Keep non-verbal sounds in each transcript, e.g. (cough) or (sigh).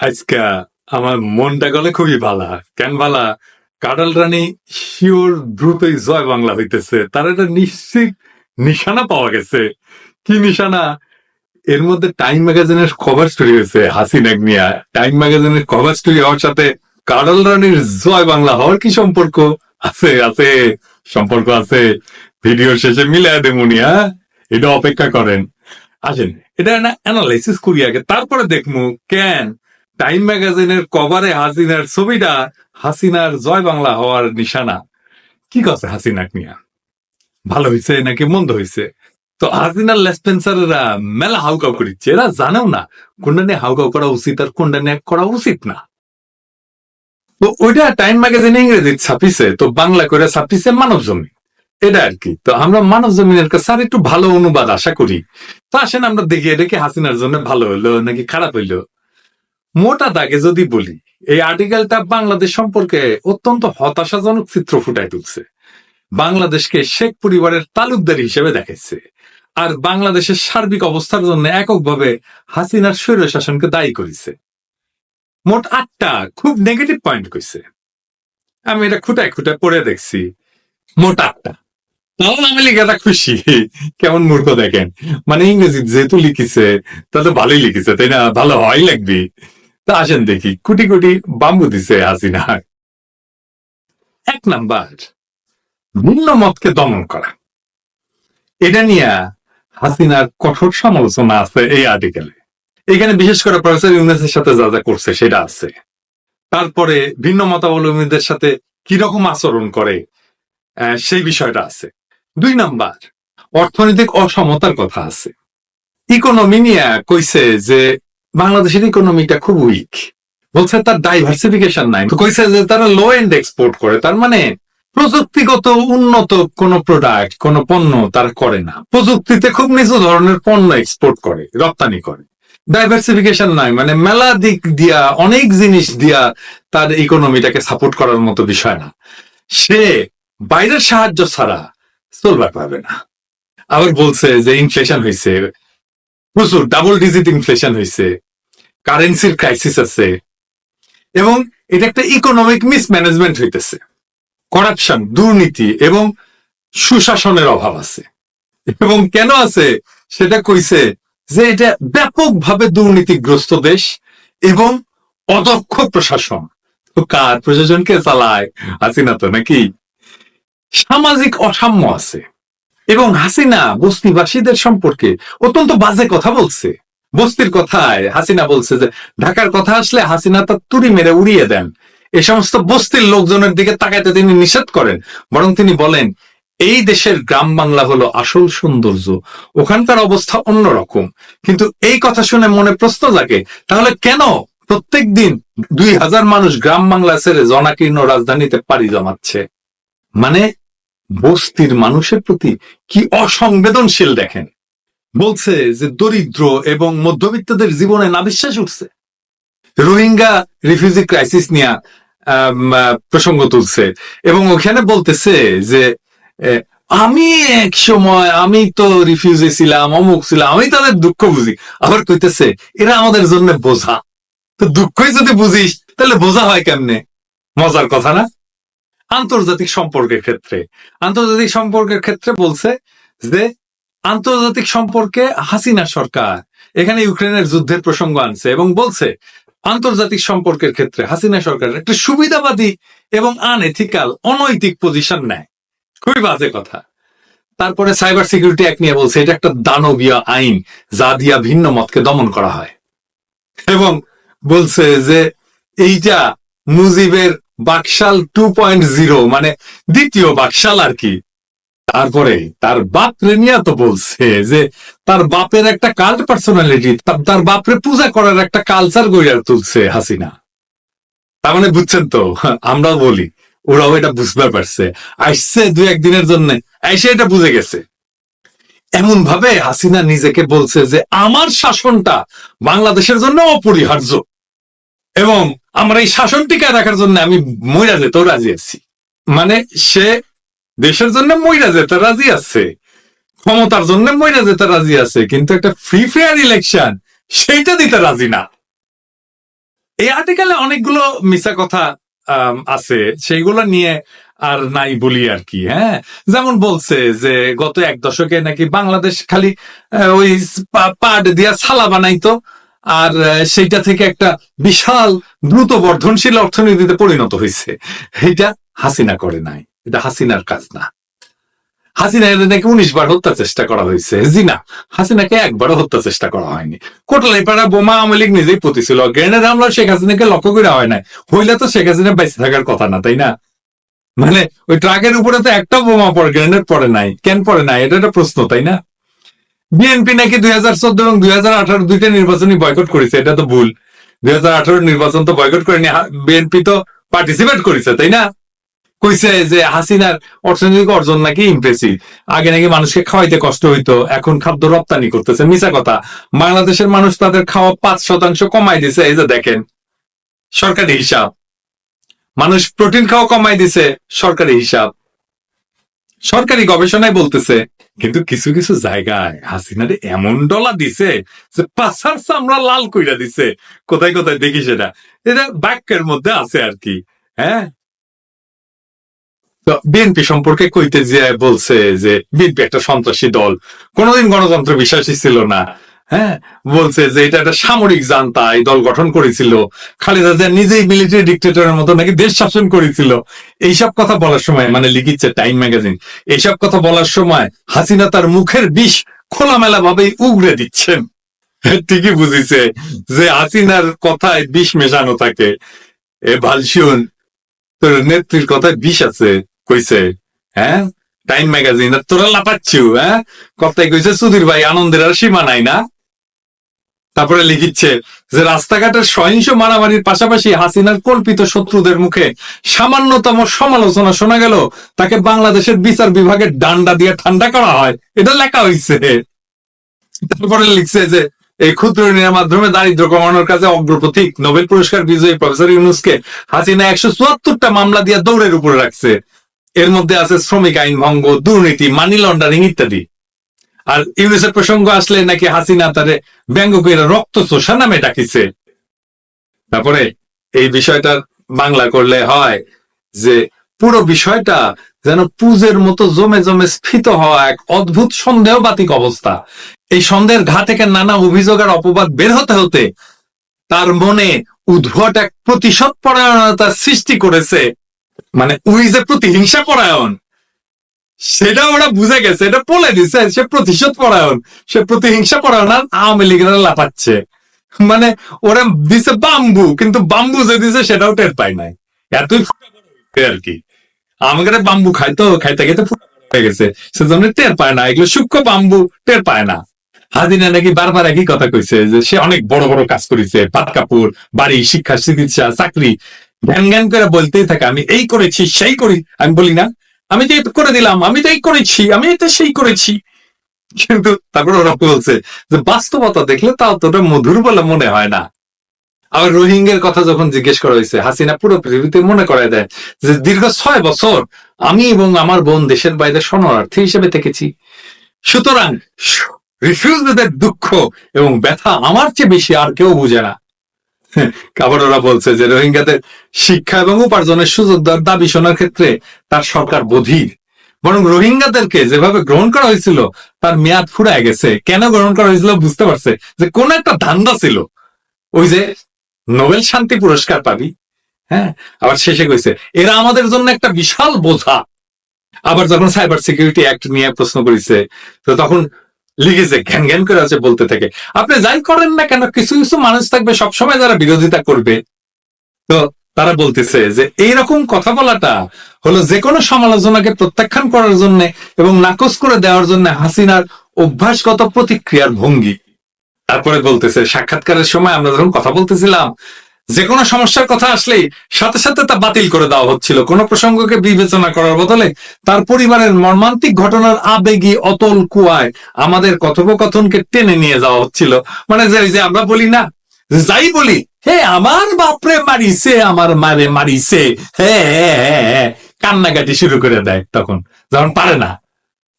আজকা আমার মনটা গলে খুবই ভালা কেন ভালা কাডাল রানী শিওর দ্রুতই জয় বাংলা হইতেছে। তার একটা নিশ্চিত নিশানা পাওয়া গেছে। কি নিশানা? এর মধ্যে টাইম ম্যাগাজিনের কভার স্টোরি হয়েছে হাসিনাক নিয়া। টাইম ম্যাগাজিনের কভার স্টোরি হওয়ার সাথে কাডাল রানীর জয় বাংলা হওয়ার কি সম্পর্ক? আছে আছে, সম্পর্ক আছে। ভিডিওর শেষে মিলায় দেমুনি হ্যাঁ? এটা অপেক্ষা করেন। আসেন, এটা না অ্যানালাইসিস করি আগে, তারপরে দেখমু কেন টাইম ম্যাগাজিনের কভারে হাসিনার ছবিটা হাসিনার জয় বাংলা হওয়ার নিশানা। কি কথা হাসিনাক নিয়া? ভালো হয়েছে নাকি মন্দ হয়েছে তো হাসিনার লেসপেন্সাররা মেলা হাউকাউ করিচ্ছে। এরা জানেও না কোনটা নিয়ে হাউকাউ করা উচিত আর কোনটা নিয়ে করা উচিত না। তো ওইটা টাইম ম্যাগাজিনে ইংরেজি ছাপিছে, তো বাংলা করে ছাপিছে মানব জমি এটা আর কি। তো আমরা মানব জমিনের কাছে আর একটু ভালো অনুবাদ আশা করি। তো আসেন আমরা দেখি এটা কি হাসিনার জন্য ভালো হইল নাকি খারাপ হইল। মোটা দাগে যদি বলি, এই আর্টিকেলটা বাংলাদেশ সম্পর্কে অত্যন্ত হতাশাজনক চিত্র ফুটায় তুলছে। বাংলাদেশকে শেখ পরিবারের তালুকদারি হিসেবে দেখাচ্ছে আর বাংলাদেশের সার্বিক অবস্থার জন্য এককভাবে হাসিনার স্বৈর শাসনকে দায়ী করেছে। মোট আটটা খুব নেগেটিভ পয়েন্ট কইছে। আমি এটা খুঁটায় খুঁটায় পড়ে দেখছি। মোট আটটা। তাহলে আমি লেখাটা খুশি। কেমন মূর্খ দেখেন। মানে ইংরেজি যেহেতু লিখিছে, তাহলে ভালোই লিখিছে, তাই না? ভালো হয় লাগবে। তা আসেন দেখি, কোটি কোটি বাম্বু দিছে হাসিনা। এক নাম্বার ভিন্ন মতকে দমন করা। এটা নিয়ে হাসিনার কঠোর সমালোচনা আছে এই আর্টিকেলে এখানে বিশেষ করে প্রফেসর ইউনেসের সাথে যা যা করছে সেটা আছে। তারপরে ভিন্ন মতাবলম্বীদের সাথে কীরকম আচরণ করে সেই বিষয়টা আছে। দুই নাম্বার, অর্থনৈতিক অসমতার কথা আছে। ইকোনমি নিয়ে কইছে যে বাংলাদেশের ইকোনমিটা খুব উইক বলছে তার ডাইভার্সিফিকেশন নাই। তো কইছে যে তারা লো এন্ড এক্সপোর্ট করে, তার মানে প্রযুক্তিগত উন্নত কোন প্রোডাক্ট কোন পণ্য তারা করে না। প্রযুক্তিতে খুব নিচু ধরনের পণ্য এক্সপোর্ট করে, রপ্তানি করে। ডাইভার্সিফিকেশন নাই মানে মেলা দিক দিয়া, অনেক জিনিস দিয়া তার ইকোনমিটাকে সাপোর্ট করার মতো বিষয় না। সে বাইরের সাহায্য ছাড়া চলবার পাবে না। আবার বলছে যে ইনফ্লেশন হয়েছে প্রচুর ডাবল ডিজিট ইনফ্লেশন হয়েছে কারেন্সির ক্রাইসিস আছে, এবং এটা একটা ইকোনমিক মিসম্যানেজমেন্ট হইতেছে করাপশন দুর্নীতি, এবং সুশাসনের অভাব আছে। এবং কেন আছে? সেটা কইছে যে এটা ব্যাপকভাবে দুর্নীতিগ্রস্ত দেশ এবং অদক্ষ প্রশাসন। তো কার প্রশাসনকে চালায়? হাসিনা তো নাকি? সামাজিক অসাম্য আছে। এবং হাসিনা বস্তিবাসীদের সম্পর্কে অত্যন্ত বাজে কথা বলছে। বস্তির কথায় হাসিনা বলছে যে, ঢাকার কথা আসলে হাসিনা তার তুড়ি মেরে উড়িয়ে দেন। এই সমস্ত বস্তির লোকজনের দিকে তাকাইতে তিনি নিষেধ করেন। বরং তিনি বলেন, এই দেশের গ্রাম বাংলা হলো আসল সৌন্দর্য। ওখানকার অবস্থা অন্যরকম। কিন্তু এই কথা শুনে মনে প্রশ্ন জাগে, তাহলে কেন প্রত্যেক দিন দুই হাজার মানুষ গ্রাম বাংলা ছেড়ে জনাকীর্ণ রাজধানীতে পাড়ি জমাচ্ছে? মানে বস্তির মানুষের প্রতি কি অসংবেদনশীল দেখেন। বলছে যে দরিদ্র এবং মধ্যবিত্তদের জীবনে না বিশ্বাস উঠছে। রোহিঙ্গা রিফিউজি ক্রাইসিস নিয়ে প্রসঙ্গ তুলছে এবং ওখানে বলতেছে যে আমি এক সময় আমি তো রিফিউজি ছিলাম, অমুক ছিলাম, আমি তাদের দুঃখ বুঝি। আবার কইতেছে, এরা আমাদের জন্য বোঝা। তো দুঃখই যদি বুঝিস, তাহলে বোঝা হয় কেমনে? মজার কথা না? আন্তর্জাতিক সম্পর্কের ক্ষেত্রে। আন্তর্জাতিক সম্পর্কের ক্ষেত্রে বলছে যে, আন্তর্জাতিক সম্পর্কে হাসিনা সরকার এখানে ইউক্রেনের যুদ্ধের প্রসঙ্গ আনছে এবং বলছে, আন্তর্জাতিক সম্পর্কের ক্ষেত্রে হাসিনা সরকার একটা সুবিধাবাদী এবং আনএথিক্যাল অনৈতিক পজিশন নেয়। খুবই বাজে কথা। তারপরে সাইবার সিকিউরিটি অ্যাক্ট নিয়ে বলছে, এটা একটা দানবীয় আইন, যা দিয়া ভিন্ন মতকে দমন করা হয়। এবং বলছে যে, এইটা মুজিবের বাকশাল টু পয়েন্ট জিরো মানে দ্বিতীয় বাকশাল আর কি। তারপরে তার বাপ নিয়ে তো বলছে যে তার বাপের একটা কাল্ট পার্সোনালিটি তার বাপরে পূজা করার একটা কালচার গড়িয়া তুলছে হাসিনা। তার মানে বুঝছেন তো আমরা বলি, ওরাও এটা বুঝতে পারছে। আসছে দুই একদিনের জন্য, এসে এটা বুঝে গেছে। এমন ভাবে হাসিনা নিজেকে বলছে যে আমার শাসনটা বাংলাদেশের জন্য অপরিহার্য। এবং আমরা এই শাসন টিকায় রাখার জন্য আমি মইরা যেতেও রাজি আছি। মানে সে দেশের জন্য মইরা যেতে রাজি আছে। ক্ষমতার জন্য মইরা যেতে রাজি আছে। কিন্তু একটা ফ্রি ফেয়ার ইলেকশন সেইটা দিতে রাজি না। এই আর্টিকেলে অনেকগুলো মিশা কথা আছে। সেইগুলো নিয়ে আর নাই বলি আর কি হ্যাঁ? যেমন বলছে যে, গত এক দশকে নাকি বাংলাদেশ খালি ওই পাট দিয়া ছালা বানাইতো। আর সেইটা থেকে একটা বিশাল দ্রুত বর্ধনশীল অর্থনীতিতে পরিণত হয়েছে। এটা হাসিনা করে নাই। এটা হাসিনার কাজ না। হাসিনা নাকি উনিশ বার হত্যা চেষ্টা করা হয়েছে। জি না, হাসিনাকে একবারও হত্যা চেষ্টা করা হয়নি। কোটালাই পাড়া বোমা আওয়ামী লীগ নিজেই প্রতি ছিল গ্রেনেড হামলা শেখ হাসিনাকে লক্ষ্য করে হয় নাই। হইলে তো শেখ হাসিনা বেঁচে থাকার কথা না, তাই না? মানে ওই ট্রাকের উপরে তো একটা বোমা পড়ে, গ্রেনেড পড়ে নাই। কেন পড়ে নাই? এটা একটা প্রশ্ন, তাই না? বিএনপি নাকি দুই হাজার চোদ্দ এবং দুই হাজার আঠারো দুইটা নির্বাচনই বয়কট করেছে, এটা তো ভুল। দুই হাজার আঠারো নির্বাচন তো বয়কট করেনি বিএনপি তো পার্টিসিপেট করেছে, তাই না? কইছে যে হাসিনার অর্থনৈতিক অর্জন নাকি ইমপ্রেসিভ আগে নাকি মানুষকে খাওয়াইতে কষ্ট হইতো, এখন খাদ্য রপ্তানি করতেছে, মিছা কথা। বাংলাদেশের মানুষ তাদের খাওয়া পাঁচ শতাংশ কমাই দিছে, এই যে দেখেন, সরকারি হিসাব। মানুষ প্রোটিন খাওয়া কমাই দিছে, সরকারি হিসাব। সরকারি গবেষণায় বলতেছে কিন্তু কিছু কিছু জায়গায় হাসিনারে এমন ডলা দিছে যে পাশার চামড়া লাল কইরা দিছে। কোথায় কোথায়? দেখি সেটা। এটা বাক্যের মধ্যে আছে আর কি হ্যাঁ? তো বিএনপি সম্পর্কে কইতে যে বলছে যে বিএনপি একটা সন্ত্রাসী দল। কোনোদিন গণতন্ত্র বিশ্বাসী ছিল না। হ্যাঁ? বলছে যে এটা একটা সামরিক জান্তা, এই দল গঠন করেছিল। খালেদা জিয়া নিজেই মিলিটারি ডিক্টেটরের মতো নাকি দেশ শাসন করেছিল। এইসব কথা বলার সময় মানে লিখিচ্ছে টাইম ম্যাগাজিন এইসব কথা বলার সময় হাসিনা তার মুখের বিষ খোলামেলা ভাবেই উগড়ে দিচ্ছেন। (laughs) ঠিকই বুঝিছে যে হাসিনার কথায় বিষ মেশানো থাকে। এ ভালসুন তোর নেত্রীর কথায় বিষ আছে, কইছে হ্যাঁ? টাইম ম্যাগাজিন তোরা লাপাচ্ছু হ্যাঁ? কথাই কইছে, সুধীর ভাই, আনন্দের আর সীমা নাই না? তারপরে লিখিচ্ছে যে, রাস্তাঘাটের সহিংস মারামারির পাশাপাশি হাসিনার কল্পিত শত্রুদের মুখে সামান্যতম সমালোচনা শোনা গেল। তাকে বাংলাদেশের বিচার বিভাগের ডান্ডা দিয়ে ঠান্ডা করা হয়। এটা লেখা হয়েছে তারপরে লিখছে যে, এই ক্ষুদ্র ঋণের মাধ্যমে দারিদ্র কমানোর কাজে অগ্রপথিক নোবেল পুরস্কার বিজয়ী প্রফেসর ইউনুসকে হাসিনা একশো চুয়াত্তরটা মামলা দিয়ে দৌড়ের উপরে রাখছে। এর মধ্যে আছে শ্রমিক আইন ভঙ্গ, দুর্নীতি, মানি লন্ডারিং ইত্যাদি। আর ইউনিসেফ প্রসঙ্গ আসলে নাকি হাসিনা তারে ব্যঙ্গ করে রক্ত চোষা নামে ডাকিছে। তারপরে এই বিষয়টার বাংলা করলে হয় যে পুরো বিষয়টা যেন পুজের মতো জমে জমে স্ফীত হওয়া এক অদ্ভুত সন্দেহবাতিক অবস্থা। এই সন্দেহের ঘা থেকে নানা অভিযোগ আর অপবাদ বের হতে হতে তার মনে উদ্ভট এক প্রতিশোধ পরায়ণতার সৃষ্টি করেছে। মানে উই যে প্রতিহিংসা পরায়ণ। সেটা ওরা বুঝে গেছে, এটা বলে দিছে, সে প্রতিশোধ পরায়ণ, সে প্রতিহিংসা পরায়ণ আর আওয়ামী লীগেরা লাপাচ্ছে মানে ওরা দিছে বাম্বু, কিন্তু বাম্বু যে দিছে সেটাও টের পায় নাই। এতই আর কি। আমাদের বাম্বু খাইতো, খাইতে খাইতে হয়ে গেছে। সেজন্য টের পায় না, এগুলো সূক্ষ্ম বাম্বু, টের পায় না। হাদিনা নাকি বারবার একই কথা কইছে, যে সে অনেক বড় বড় কাজ করেছে, পাট কাপড়, বাড়ি, শিক্ষা, চিকিৎসা, চাকরি। জ্ঞান জ্ঞান করে বলতেই থাকে, আমি এই করেছি, সেই করি, আমি বলি না আমি তো করে দিলাম, আমি তো এই করেছি, আমি তো সেই করেছি। কিন্তু তারপর ওরা বলছে যে, বাস্তবতা দেখলে তো ওটা মধুর বলে মনে হয় না। আবার রোহিঙ্গার কথা যখন জিজ্ঞেস করা হয়েছে, হাসিনা পুরো পৃথিবীতে মনে করায় দেয় যে, দীর্ঘ ছয় বছর আমি এবং আমার বোন দেশের বাইরে শরণার্থী হিসেবে থেকেছি। সুতরাং দুঃখ এবং ব্যথা আমার চেয়ে বেশি আর কেউ বুঝে না। আবার ওরা বলছে যে রোহিঙ্গাদের শিক্ষা এবং উপার্জনের সুযোগ দেওয়ার দাবি শোনার ক্ষেত্রে তার সরকার বধির। বরং রোহিঙ্গাদেরকে যেভাবে গ্রহণ করা হয়েছিল, তার মেয়াদ ফুরায় গেছে। কেন গ্রহণ করা হয়েছিল বুঝতে পারছে? যে কোন একটা ধান্দা ছিল। ওই যে নোবেল শান্তি পুরস্কার পাবি হ্যাঁ? আবার শেষে কইছে, এরা আমাদের জন্য একটা বিশাল বোঝা। আবার যখন সাইবার সিকিউরিটি অ্যাক্ট নিয়ে প্রশ্ন করেছে, তো তখন লিখেছে ঘ্যান ঘ্যান করে আছে বলতে থাকে। আপনি যাই করেন না কেন, কিছু কিছু মানুষ থাকবে, সবসময় যারা বিরোধিতা করবে। তো তারা বলতেছে যে, এইরকম কথা বলাটা হলো যে কোনো সমালোচনাকে প্রত্যাখ্যান করার জন্য এবং নাকচ করে দেওয়ার জন্য হাসিনার অভ্যাসগত প্রতিক্রিয়ার ভঙ্গি। তারপরে বলতেছে, সাক্ষাৎকারের সময় আমরা যখন কথা বলতেছিলাম যে কোনো সমস্যার কথা আসলেই সাথে সাথে তা বাতিল করে দেওয়া হচ্ছিল। কোনো প্রসঙ্গকে বিবেচনা করার বদলে তার পরিবারের মর্মান্তিক ঘটনার আবেগী অতল কুয়ায় আমাদের কথোপকথনকে টেনে নিয়ে যাওয়া হচ্ছিল। মানে যে আমরা বলি না যাই বলি হে আমার বাপরে মারিছে আমার মারে মারিছে হ্যাঁ, কান্নাকাটি শুরু করে দেয় তখন যখন পারে না।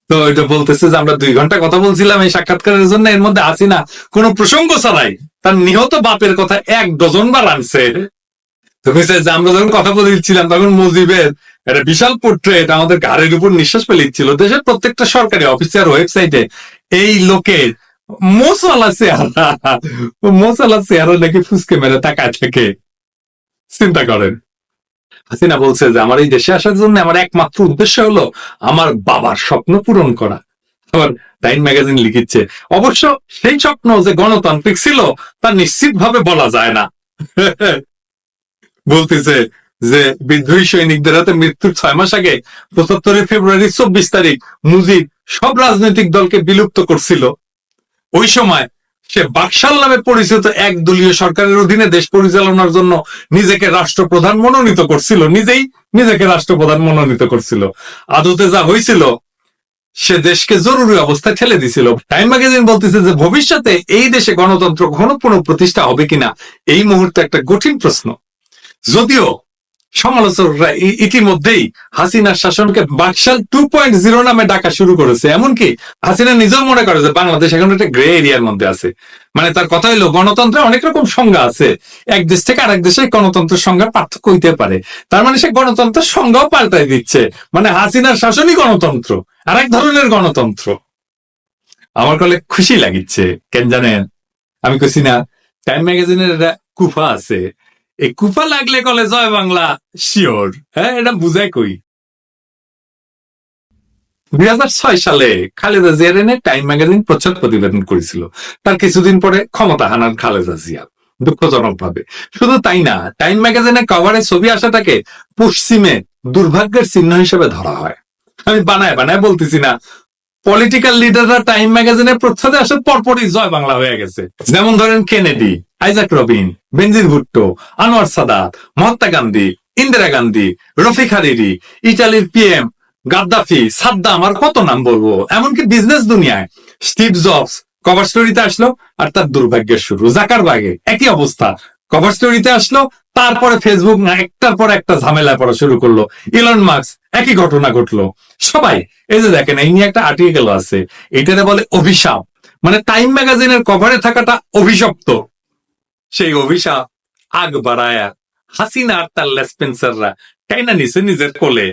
তো এটা বলতেছে যে আমরা দুই ঘণ্টা কথা বলছিলাম এই সাক্ষাৎকারের জন্য এর মধ্যে আসি না কোনো প্রসঙ্গ ছাড়াই। তার নিহত বাপের কথা এক ডজন বার আনছে। আমরা যখন কথা বলছিলাম তখন মুজিবের একটা বিশাল পোর্ট্রেট আমাদের ঘাড়ের উপর নিঃশ্বাস ফেলে ফেলিচ্ছিল দেশের প্রত্যেকটা সরকারি অফিসিয়াল ওয়েবসাইটে এই লোকের মোসালা চেহারা মোসালা চেহারা নাকি ফুসকে মেরে তাকায় থাকে। চিন্তা করেন। হাসিনা বলছে যে, আমার এই দেশে আসার জন্য আমার একমাত্র উদ্দেশ্য হলো আমার বাবার স্বপ্ন পূরণ করা। আবার টাইম ম্যাগাজিন লিখিচ্ছে। অবশ্য সেই স্বপ্ন যে গণতান্ত্রিক ছিল, তা নিশ্চিতভাবে বলা যায় না। বলতেছে যে বিদ্রোহী সৈনিকদের হাতে মৃত্যুর ছয় মাস আগে পঁচাত্তরের ফেব্রুয়ারি চব্বিশ তারিখ মুজিব সব রাজনৈতিক দলকে বিলুপ্ত করছিল। ওই সময় সে বাকশাল নামে পরিচিত এক দলীয় সরকারের অধীনে দেশ পরিচালনার জন্য নিজেকে রাষ্ট্রপ্রধান মনোনীত করছিল। নিজেই নিজেকে রাষ্ট্রপ্রধান মনোনীত করছিল। আদতে যা হয়েছিল সে দেশকে জরুরি অবস্থায় ঠেলে দিছিল। টাইম ম্যাগাজিন বলতেছে যে, ভবিষ্যতে এই দেশে গণতন্ত্র ঘন পুনঃ প্রতিষ্ঠা হবে কিনা? এই মুহূর্তে একটা কঠিন প্রশ্ন। যদিও সমালোচকরা ইতিমধ্যেই হাসিনার শাসনকে বাকশাল টু পয়েন্ট জিরো নামে ডাকা শুরু করেছে। এমনকি হাসিনা নিজেও মনে করে যে বাংলাদেশ এখন একটা গ্রে এরিয়ার মধ্যে আছে। মানে তার কথা হলো গণতন্ত্রে অনেক রকম সংজ্ঞা আছে। এক দেশ থেকে আরেক দেশে গণতন্ত্রের সংজ্ঞা পার্থক্য হইতে পারে। তার মানে সে গণতন্ত্রের সংজ্ঞাও পাল্টাই দিচ্ছে। মানে হাসিনার শাসনই গণতন্ত্র আর এক ধরনের গণতন্ত্র। আমার কলে খুশি লাগিচ্ছে। কেন জানেন? আমি কইছি না, টাইম ম্যাগাজিনের কুফা আছে। কুফা লাগলে কলে জয় বাংলা, শিওর। হ্যাঁ এটা বুঝাই কই। দুই হাজার ছয় সালে খালেদা জিয়ার এনে টাইম ম্যাগাজিন প্রচ্ছদ প্রতিবেদন করেছিল। তার কিছুদিন পরে ক্ষমতা হানান খালেদা জিয়া, দুঃখজনক ভাবে। শুধু তাই না, টাইম ম্যাগাজিনের কভারে ছবি আসাটাকে পশ্চিমে দুর্ভাগ্যের চিহ্ন হিসেবে ধরা হয়। আমি বানায় বানায় বলতেছি না পলিটিক্যাল লিডাররা টাইম ম্যাগাজিনের প্রচ্ছদে আসার পরপরই জয় বাংলা হয়ে গেছে। যেমন ধরেন Kennedy Isaac Rabin Benazir Bhutto Anwar Sadat Mahatma Gandhi Indira Gandhi Rafik Hariri ইটালির পিএম গাদ্দাফি সাদ্দাম আর কত নাম বলব? এমনকি বিজনেস দুনিয়ায় স্টিভ জবস কভার স্টোরিতে আসলো আর তার দুর্ভাগ্যের শুরু। জাকার বাগে একই অবস্থা। কভার স্টোরিতে আসলো তারপরে ফেসবুক না, একটার পর একটা ঝামেলায় পড়া শুরু করল। ইলন মার্কস একই ঘটনা ঘটলো। সবাই, এই যে দেখেন, এই নিয়ে একটা আর্টিকেল আছে। এটাতে বলে অভিশাপ। মানে টাইম ম্যাগাজিনের কভারে থাকাটা অভিশপ্ত। সেই অভিশাপ, আগ বাড়ায়া, হাসিনা আর তার লেসপেন্সাররা টাইনা নিছে নিজের কোলে।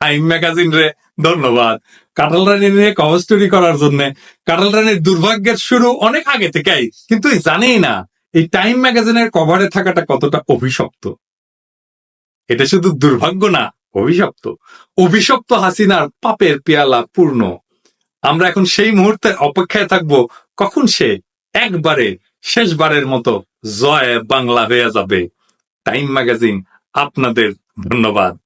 টাইম ম্যাগাজিন রে ধন্যবাদ। কাটাল রানী নিয়ে কভার স্টোরি করার জন্য কাটাল রানীর দুর্ভাগ্যের শুরু অনেক আগে থেকেই, কিন্তু জানেই না। এই টাইম ম্যাগাজিনের কভারে থাকাটা কতটা অভিশপ্ত? এটা শুধু দুর্ভাগ্য না, অভিশপ্ত। অভিশপ্ত হাসিনার পাপের পেয়ালা পূর্ণ। আমরা এখন সেই মুহূর্তে অপেক্ষায় থাকব, কখন সে একবারে, শেষবারের মতো জয় বাংলা হয়ে যাবে। টাইম ম্যাগাজিন আপনাদের ধন্যবাদ।